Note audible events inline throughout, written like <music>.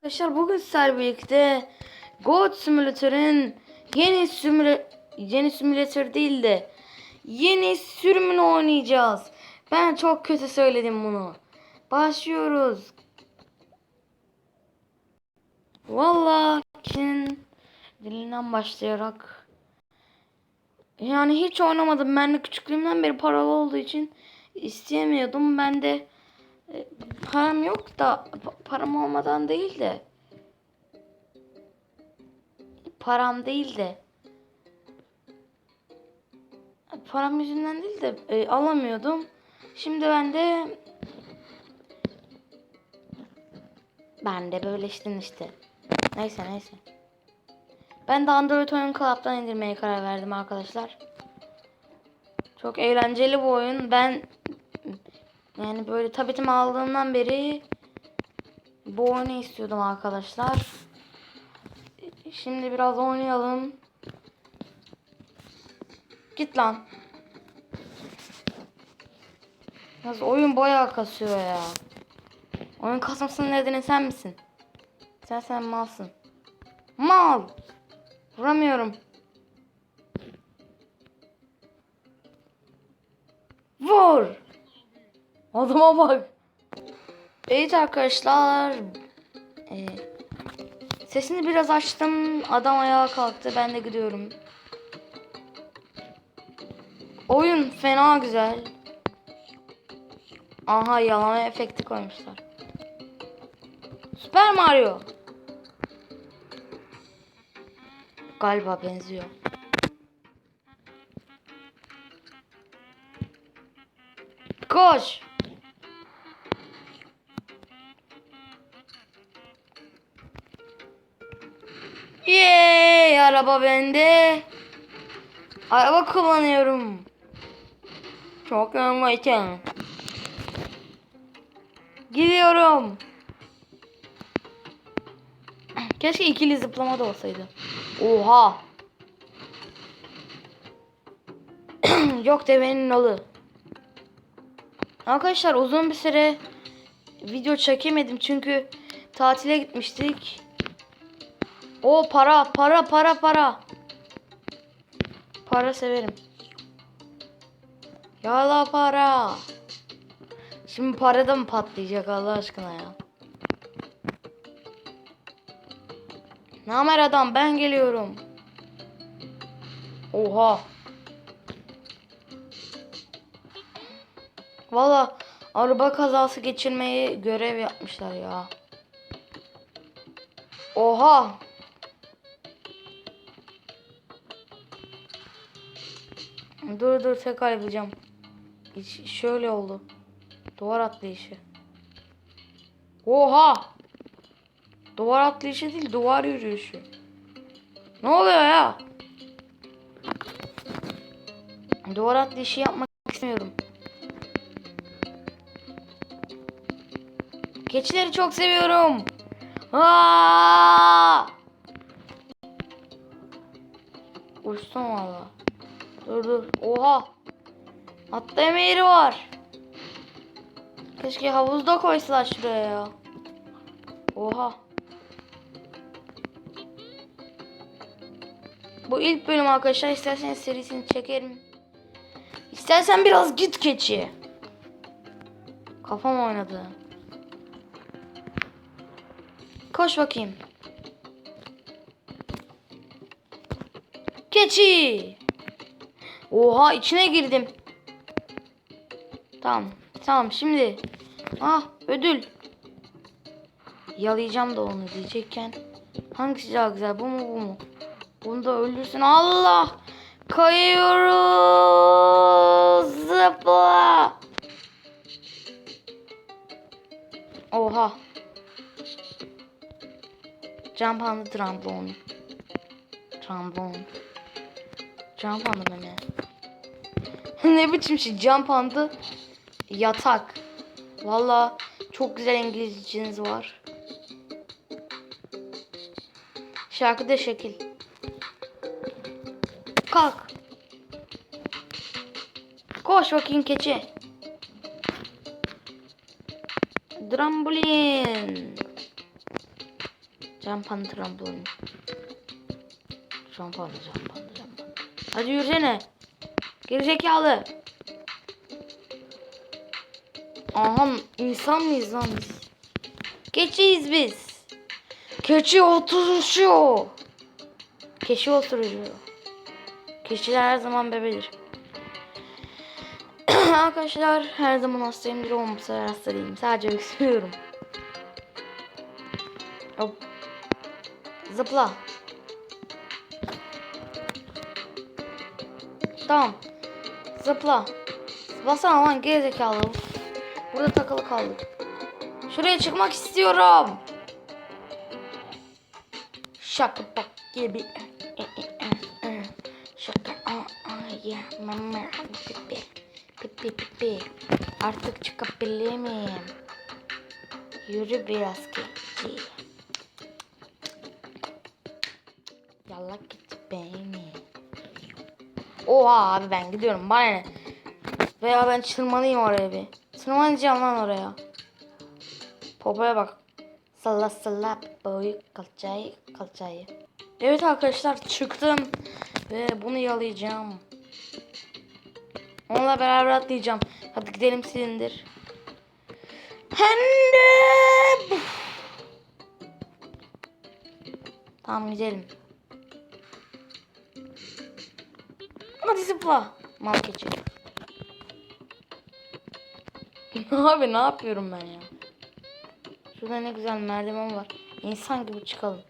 Arkadaşlar bugün sizlerle birlikte Goat Simulator'ın yeni simüla yeni simülatör değil de yeni sürümünü oynayacağız. Ben çok kötü söyledim bunu. Başlıyoruz. Vallahi kişinin dilinden başlayarak yani hiç oynamadım. Ben de küçüklüğümden beri paralı olduğu için isteyemiyordum. Ben de e, param yok da pa- param olmadan değil de param değil de param yüzünden değil de e, alamıyordum. Şimdi ben de ben de böyle işte işte. Neyse neyse. Ben de Android Oyun Club'dan indirmeye karar verdim arkadaşlar. Çok eğlenceli bu oyun. Ben yani böyle tabletimi aldığımdan beri bu oyunu istiyordum arkadaşlar. Şimdi biraz oynayalım. Git lan. Yalnız oyun bayağı kasıyor ya. Oyun kasmasının nedeni sen misin? Sen sen malsın. Mal. Vuramıyorum. Vur. Adama bak. Evet arkadaşlar. Ee, sesini biraz açtım. Adam ayağa kalktı. Ben de gidiyorum. Oyun fena güzel. Aha yalama efekti koymuşlar. Süper Mario. Galiba benziyor. Koş. Yeee araba bende. Araba kullanıyorum. Çok yavaşım. Gidiyorum. Keşke ikili zıplama da olsaydı. Oha. <clears throat> Yok devenin nolu. Arkadaşlar uzun bir süre video çekemedim çünkü tatile gitmiştik. O para para para para. Para severim. Yala para. Şimdi para da mı patlayacak Allah aşkına ya? Namer adam ben geliyorum. Oha. Valla araba kazası geçirmeyi görev yapmışlar ya. Oha. Dur dur tekrar yapacağım. Hiç şöyle oldu. Duvar atlayışı. Oha. Duvar atlayışı değil duvar yürüyüşü. Ne oluyor ya? Duvar atlayışı yapmak istemiyorum. Keçileri çok seviyorum. Aa! Uçtum valla. Dur dur. Oha. Atlama yeri var. Keşke havuzda koysalar şuraya ya. Oha. Bu ilk bölüm arkadaşlar. İsterseniz serisini çekerim. İstersen biraz git keçi. Kafam oynadı. Koş bakayım. Keçi. Oha içine girdim. Tamam. Tamam şimdi. Ah ödül. Yalayacağım da onu diyecekken. Hangisi daha güzel bu mu bu mu? Bunu da öldürsün. Allah. Kayıyoruz. Zıpla. Oha. Jump on the trampoline. Trombone. Jump on the ne? <laughs> ne biçim şey? Jump on the yatak. Valla çok güzel İngilizceniz var. Şarkı da şekil. Kalk. Koş bakayım keçi. Trambolin. Jump trambolin. Jump on, jump on, jump on. Hadi yürüsene. Gerizekalı. Aha insan mıyız lan biz? Keçiyiz biz. Keçi oturuşu. Keçi oturucu. Keçiler her zaman bebedir. <clears throat> Arkadaşlar her zaman hastayımdır olmasa hasta değilim. Sadece öksürüyorum. Hop. Zıpla. Tamam. Zıpla. Basana lan gerizekalı. Burada takılı kaldık. Şuraya çıkmak istiyorum. Şaka bak gibi. Şaka. Ya mama. Pipi pipi. Artık çıkabilir miyim? Yürü biraz keçi. Yalak git beni. Oha abi ben gidiyorum bana ne? Veya ben tırmanayım oraya bir. Tırmanacağım lan oraya. Popoya bak. Salla salla boyu kalçayı kalçayı. Evet arkadaşlar çıktım. Ve bunu yalayacağım. Onunla beraber atlayacağım. Hadi gidelim silindir. Hem Tamam gidelim. Hadi zıpla. Mal keçi. <laughs> Abi ne yapıyorum ben ya? Şurada ne güzel merdiven var. İnsan gibi çıkalım.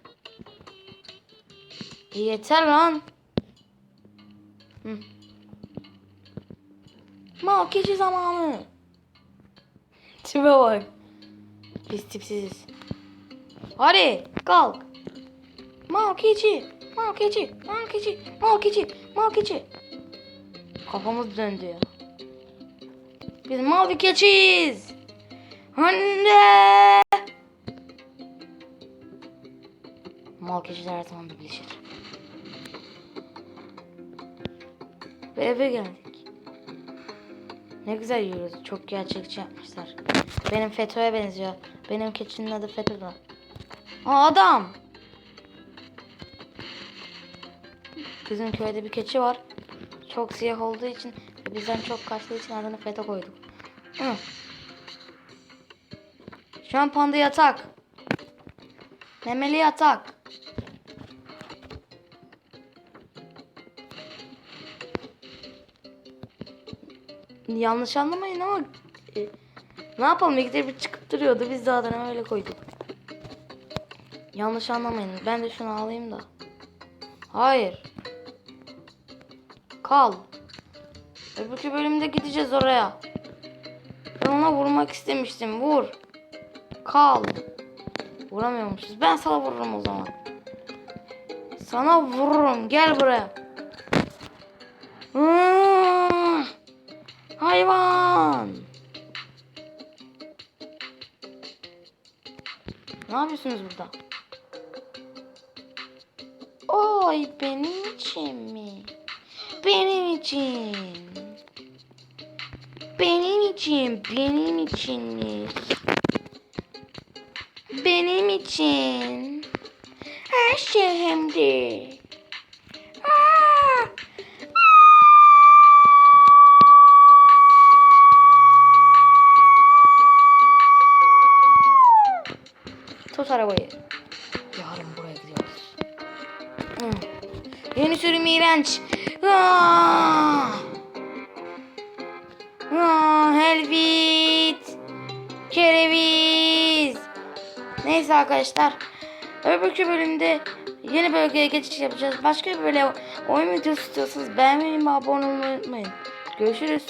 Yeter lan. Hı. Mal keçi zamanı. Tipe bak. Biz tipsiziz. Hadi kalk. Mal keçi. Mal keçi. Mal keçi. Mal keçi. Mal keçi. Kafamız döndü ya. Biz mal bir keçiyiz. Anne. Mal keçiler her zaman birleşir. Ve eve geldik. Ne güzel yürüyoruz. Çok gerçekçi yapmışlar. Benim FETÖ'ye benziyor. Benim keçinin adı FETÖ. Aa adam. Bizim köyde bir keçi var. Çok siyah olduğu için bizden çok kaçtığı için adını FETÖ koyduk. Şu an panda yatak. Memeli yatak. Yanlış anlamayın ama e, ne yapalım ikide bir çıkıp duruyordu. Biz de adını öyle koyduk. Yanlış anlamayın. Ben de şunu alayım da. Hayır. Kal. Öbürkü bölümde gideceğiz oraya. Ben ona vurmak istemiştim. Vur. Kal. Vuramıyormuşuz. Ben sana vururum o zaman. Sana vururum. Gel buraya. Hayvan. Ne yapıyorsunuz burada? Oy benim için mi? Benim için. Benim için, benim için mi? Benim için. Her şey hem de. Arkadaşlar. Öbürkü bölümde yeni bölgeye geçiş yapacağız. Başka bir böyle oyun videosu istiyorsanız beğenmeyi ve abone olmayı unutmayın. Görüşürüz.